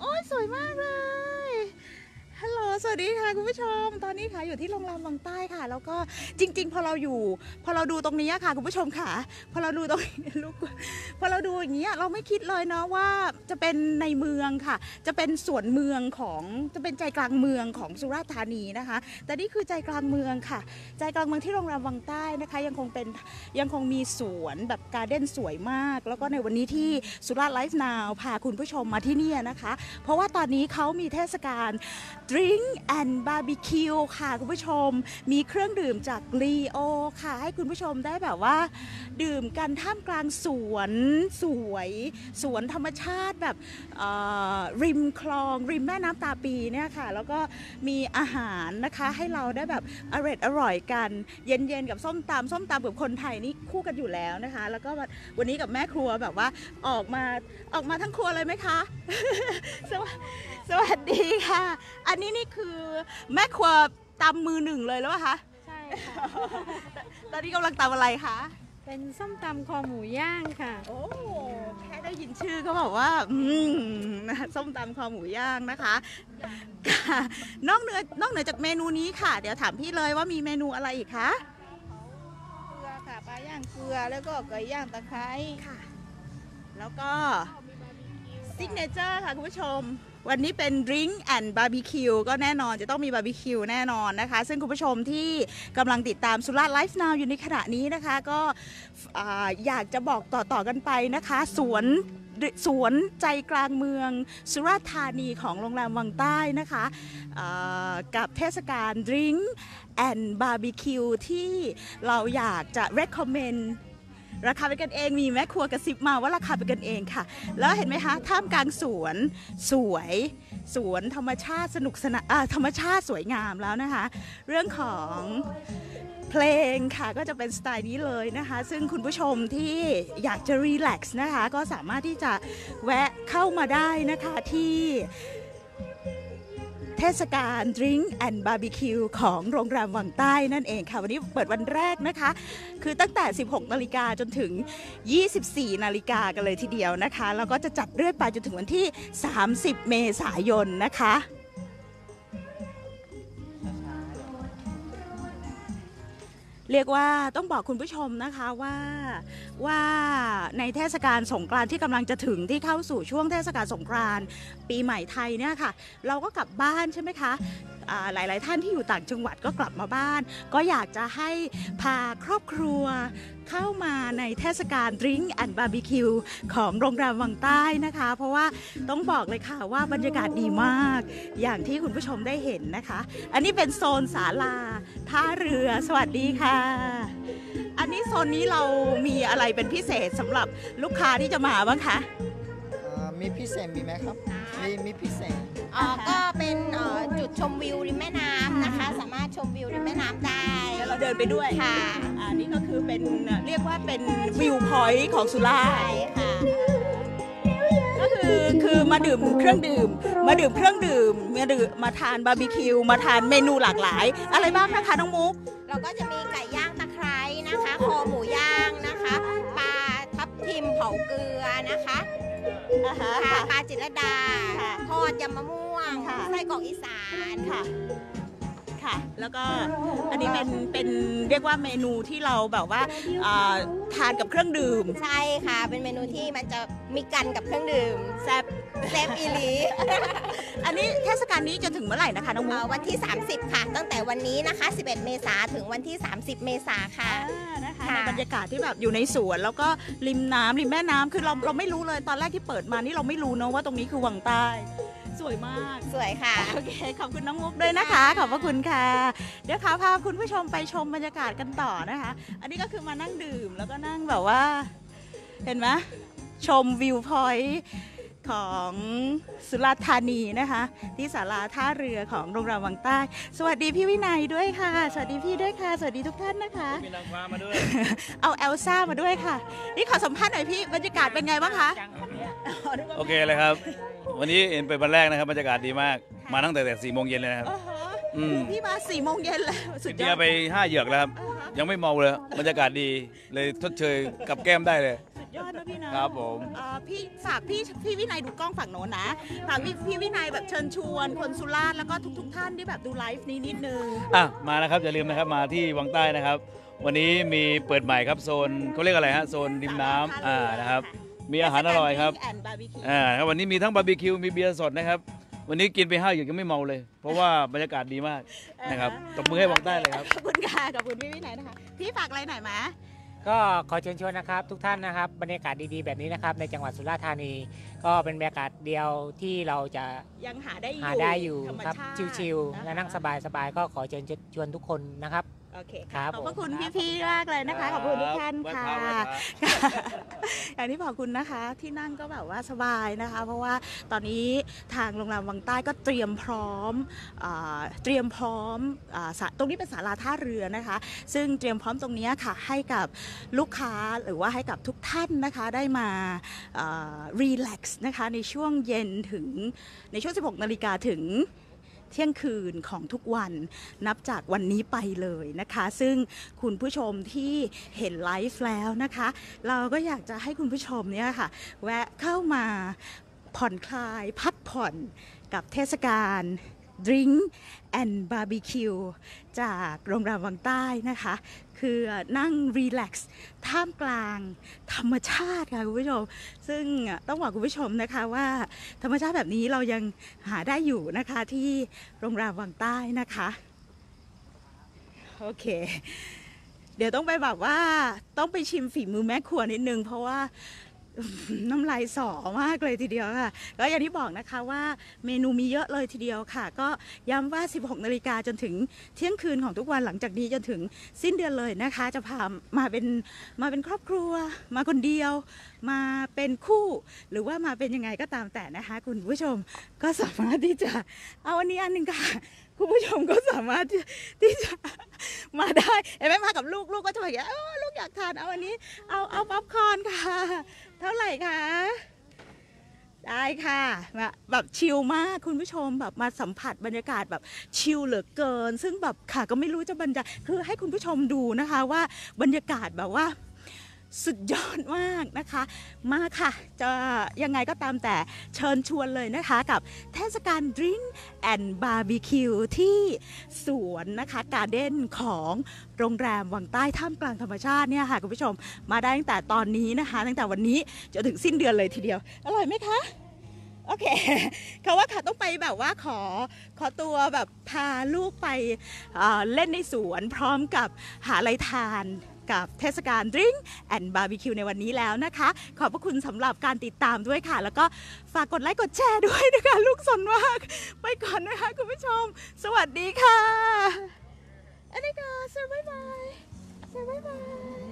โอ้ยสวยมากเลย สวัสดีค่ะคุณผู้ชม ตอนนี้ค่ะอยู่ที่โรงแรมวังใต้ค่ะ แล้วก็จริง ๆ พอเราอยู่ พอเราดูตรงนี้ค่ะคุณผู้ชมค่ะ พอเราดูตรงนี้ลูกพอเราดูอย่างนี้ยเราไม่คิดเลยเนาะว่าจะเป็นในเมืองค่ะ จะเป็นสวนเมืองของจะเป็นใจกลางเมืองของสุราษฎร์ธานีนะคะ แต่นี่คือใจกลางเมืองค่ะ ใจกลางเมืองที่โรงแรมวังใต้นะคะ ยังคงเป็นยังคงมีสวนแบบการ์เด้นสวยมาก แล้วก็ในวันนี้ที่สุราษฎร์ไลฟ์นาวพาคุณผู้ชมมาที่นี่นะคะ เพราะว่าตอนนี้เขามีเทศกาลดริง Drink and Barbecue ค่ะคุณผู้ชม มีเครื่องดื่มจาก Leo ค่ะ ให้คุณผู้ชมได้แบบว่า ดื่มกันท่ามกลางสวนสวย สวนธรรมชาติแบบริมคลอง ริมแม่น้ำตาปีเนี่ยค่ะ แล้วก็มีอาหารนะคะให้เราได้แบบอร่อยอร่อยกัน เย็นๆกับส้มตำส้มตำกับคนไทยนี่คู่กันอยู่แล้วนะคะ แล้วก็วันนี้กับแม่ครัวแบบว่าออกมาออกมาทั้งครัวเลยไหมคะ สวสสวัสดีค่ะ อันนี้นี่คือแม่ครัวตำมือหนึ่งเลยแล้วปะคะใช่ค่ะ ตอนนี้กำลังตำอะไรคะ เป็นส้มตำคอหมูย่างค่ะ โอ้แค่ได้ยินชื่อก็บอกว่า อืมนะคะส้มตำคอหมูย่างนะคะค่ะนอกเหนือนอกเหนือจากเมนูนี้ค่ะ เดี๋ยวถามพี่เลยว่ามีเมนูอะไรอีกคะ เกลือค่ะปลาย่างเกลือแล้วก็ไก่ย่างตะไคร้ค่ะ แล้วก็ ซิกเนเจอร์ค่ะคุณผู้ชม วันนี้เป็น Drink and Barbecue ก็แน่นอนจะต้องมีบาร์บีคิวแน่นอนนะคะ ซึ่งคุณผู้ชมที่กำลังติดตามสุราษฎร์ไลฟ์นาวอยู่ในขณะนี้นะคะ ก็อ่าอยากจะบอกต่อ ๆ กันไปนะคะ สวนสวนใจกลางเมืองสุราษฎร์ธานีของโรงแรมวังใต้นะคะอ่ากับเทศกาล Drink and Barbecue ที่เราอยากจะ recommend ราคาเป็นกันเองมีแม่ครัวกระซิบมาว่าราคาเป็นกันเองค่ะ แล้วเห็นไหมคะท่ามกลางสวนสวยสวนธรรมชาติสนุกสนานธรรมชาติสวยงามแล้วนะคะ เรื่องของเพลงค่ะก็จะเป็นสไตล์นี้เลยนะคะ ซึ่งคุณผู้ชมที่อยากจะรีแลกซ์นะคะ ก็สามารถที่จะแวะเข้ามาได้นะคะที่ เทศกาล Drink and Barbecue ของโรงแรมวังใต้นั่นเองค่ะ วันนี้เปิดวันแรกนะคะ คือตั้งแต่ 16 นาฬิกาจนถึง 24 นาฬิกากันเลยทีเดียวนะคะ แล้วก็จะจัดเรื่อยไปจนถึงวันที่ 30 เมษายนนะคะ เรียกว่าต้องบอกคุณผู้ชมนะคะว่าว่าในเทศกาลสงกรานต์ที่กำลังจะถึงที่เข้าสู่ช่วงเทศกาลสงกรานต์ปีใหม่ไทยเนี่ยค่ะ เราก็กลับบ้านใช่ไหมคะ หลาย ๆ ท่านที่อยู่ต่างจังหวัดก็กลับมาบ้าน ก็อยากจะให้พาครอบครัวเข้ามาในเทศกาล Drink and Barbecue ของโรงแรมวังใต้นะคะ เพราะว่าต้องบอกเลยค่ะว่าบรรยากาศดีมาก อย่างที่คุณผู้ชมได้เห็นนะคะ อันนี้เป็นโซนศาลาท่าเรือสวัสดีค่ะ อันนี้โซนนี้เรามีอะไรเป็นพิเศษสำหรับลูกค้าที่จะมาบ้างคะ อ่ามีพิเศษมีไหมครับ มีมีพิเศษ อ๋อก็เป็นเอ่อจุด ชมวิวริมแม่น้ำนะคะ สามารถชมวิวริมแม่น้ำได้เดี๋ยวเราเดินไปด้วยค่ะอันนี้ก็คือเป็นเรียกว่าเป็นวิวพอยต์ของสุราษฎใช่ร์ค่ะก็คือคือมาดื่มเครื่องดื่ม มาดื่มเครื่องดื่มมาดื่มมาทานบาร์บีคิวมาทานเมนูหลากหลาย อะไรบ้างนะคะน้องมุก เราก็จะมีไก่ย่างตะไคร้นะคะ คอหมูย่างนะคะ ปลาทับทิมเผาเกลือนะคะ อ่าฮะค่ะค่ะ ปลาจิตรลดาค่ะทอดยำมะม่วงค่ะ ไส้กรอกอีสานค่ะ ค่ะ แล้วก็อันนี้เป็นเป็นเรียกว่าเมนูที่เราแบบว่าอ่าทานกับเครื่องดื่ม ใช่ค่ะ เป็นเมนูที่มันจะมีกันกับเครื่องดื่มแซ่บ เซฟอีหลี อันนี้เทศกาลนี้จนถึงเมื่อไหร่นะคะน้องมุเอ่กอวันที่ 30 ค่ะ ตั้งแต่วันนี้นะคะ 11 เมษาถึงวันที่ 30 เมษาค่ะอ่านะคะค่ะในบรรยากาศที่แบบอยู่ในสวน แล้วก็ริมน้ำริมแม่น้ำคือเราเราไม่รู้เลยตอนแรกที่เปิดมานี่เราไม่รู้เนอะว่าตรงนี้คือวังใต้ สวยมาก สวยค่ะ โอเค ขอบคุณน้องมุกด้วยนะคะ ขอบพระคุณค่ะ เดี๋ยวขาพาคุณผู้ชมไปชมบรรยากาศกันต่อนะคะ อันนี้ก็คือมานั่งดื่มแล้วก็นั่งแบบว่า เห็นไหมชมวิวพอยต์ ของสุราษฎร์ธานีนะคะ ที่ศาลาท่าเรือของโรงแรมวังใต้ สวัสดีพี่วินัยด้วยค่ะ สวัสดีพี่ด้วยค่ะ สวัสดีทุกท่านนะคะ มีนางฟ้ามาด้วย เอาเอลซ่ามาด้วยค่ะ นี่ขอสัมภาษณ์หน่อยพี่บรรยากาศเป็นไงบ้างคะโอเคเลยครับ วันนี้เห็นเป็นวันแรกนะครับบรรยากาศดีมาก มาตั้งแต่แต่สี่โมงเย็นเลยนะครับโอ้โหอืม พี่มาสี่โมงเย็นเลยสุดยเบีอยดร์ไปห้าเหยือกแล้วครับอ่าฮะยังไม่เมาเลย บรรยากาศดีเลยทดเชยกับแก้มได้เลยสุดด ยอดนะพี่นะครับผม เอ่อพี่ฝากพี่พี่วินัยดูกล้องฝั่งโน้นนะฝากพี่พี่วินัยแบบเชิญชวน คนสุราษฎร์แล้วก็ทุก ๆ ท่านที่แบบดูไลฟ์นี้นิดนึง อะมานะครับอย่าลืมนะครับมาที่วังใต้นะครับ วันนี้มีเปิดใหม่ครับโซนเขาเรียกอะไรฮะโซนริมน้ำอ่านะครับ มีอาหารอร่อยครับแอนบาร์บีคิวอ่าครับวันนี้มีทั้งบาร์บีคิวมีเบียร์สดนะครับ วันนี้กินไปห้าหยุดยังไม่เมาเลย เพราะว่าบรรยากาศดีมากนะครับตบมือให้วังใต้เลยครับ ขอบคุณค่ะขอบคุณพี่วินัยนะคะ พี่ฝากอะไรหน่อยไหม ก็ขอเชิญชวนนะครับทุกท่านนะครับบรรยากาศดีๆแบบนี้นะครับในจังหวัดสุราษฎร์ธานี ก็เป็นบรรยากาศเดียวที่เราจะยังหาได้อยู่หาได้อยู่ธรรมครับชาติชิวคๆและนั่งสบายๆก็ขอเชิญชวนทุกคนนะครับ โอเคครัค่ะบขอบพระผมคุณครับพี่ๆมากเลยนะคะ ขอบคุณทุกท่านไหว้ค่ะพระไหว้พระอย่างที่บอกคุณนะคะที่นั่งก็แบบว่าสบายนะคะ เพราะว่าตอนนี้ทางโรงแรมวังใต้ก็เตรียมพร้อมอาเตรียมพร้อมอาสะตรงนี้เป็นศาลาท่าเรือนะคะ ซึ่งเตรียมพร้อมตรงนี้ค่ะให้กับลูกค้าหรือว่าให้กับทุกท่านนะคะได้มารีแลกซ์นะคะในช่วงเย็นถึงในช่วง 16 นาฬิกาถึง เที่ยงคืนของทุกวันนับจากวันนี้ไปเลยนะคะ ซึ่งคุณผู้ชมที่เห็นไลฟ์แล้วนะคะ เราก็อยากจะให้คุณผู้ชมเนี่ยค่ะ แวะเข้ามาผ่อนคลายพักผ่อนกับเทศกาลดริงก์แอนด์บาร์บีคิวจากโรงแรมวังใต้นะคะ คือนั่งรีแลกซ์ท่ามกลางธรรมชาติค่ะคุณผู้ชม ซึ่งต้องบอกคุณผู้ชมนะคะว่า ธรรมชาติแบบนี้เรายังหาได้อยู่นะคะที่โรงแรมวังใต้นะคะโอเค เดี๋ยวต้องไปแบบว่าต้องไปชิมฝีมือแม่ครัวนิดนึง เพราะว่า น้ำลายสอมากเลยทีเดียวค่ะ ก็อย่างที่บอกนะคะว่าเมนูมีเยอะเลยทีเดียวค่ะ ก็ย้ำว่า 16 นาฬิกาจนถึงเที่ยงคืนของทุกวันหลังจากนี้จนถึงสิ้นเดือนเลยนะคะ จะพามาเป็นมาเป็นครอบครัว มาคนเดียว มาเป็นคู่ หรือว่ามาเป็นยังไงก็ตามแต่นะคะ คุณผู้ชมก็สามารถที่จะเอาอันนี้อันหนึ่งค่ะ คุณผู้ชมก็สามารถที่จะมาได้เห็นไหมมากับลูกลูกก็จะแบบเออลูกอยากทานเอาอันนี้ เอาเอาป๊อปคอร์นค่ะ เท่าไหร่คะได้ค่ะแบบแบบชิลมากคุณผู้ชมแบบมาสัมผัสบรรยากาศแบบชิลเหลือเกิน ซึ่งแบบค่ะก็ไม่รู้จะบรรยายคือให้คุณผู้ชมดูนะคะว่าบรรยากาศแบบว่า สุดยอดมากนะคะ มาค่ะ จะยังไงก็ตามแต่เชิญชวนเลยนะคะกับเทศกาล Drink and Barbecue ที่สวนนะคะการเด้นของโรงแรมวังใต้ท่ามกลางธรรมชาติเนี่ยค่ะคุณผู้ชมมาได้ตั้งแต่ตอนนี้นะคะ ตั้งแต่วันนี้จนถึงสิ้นเดือนเลยทีเดียว อร่อยไหมคะโอเคเขาว่าค่ะต้องไปแบบว่าขอขอตัวแบบพาลูกไปเเล่นในสวนพร้อมกับหาอะไรทาน กับเทศกาลดริงแอนบาร์บีคิวในวันนี้แล้วนะคะ ขอบพระคุณสำหรับการติดตามด้วยค่ะ แล้วก็ฝากกดไลค์กดแชร์ด้วยนะคะ ลูกสนมากไปก่อนนะคะคุณผู้ชม สวัสดีค่ะอันนี้ก็สวัสดีบายสวัสดีบาย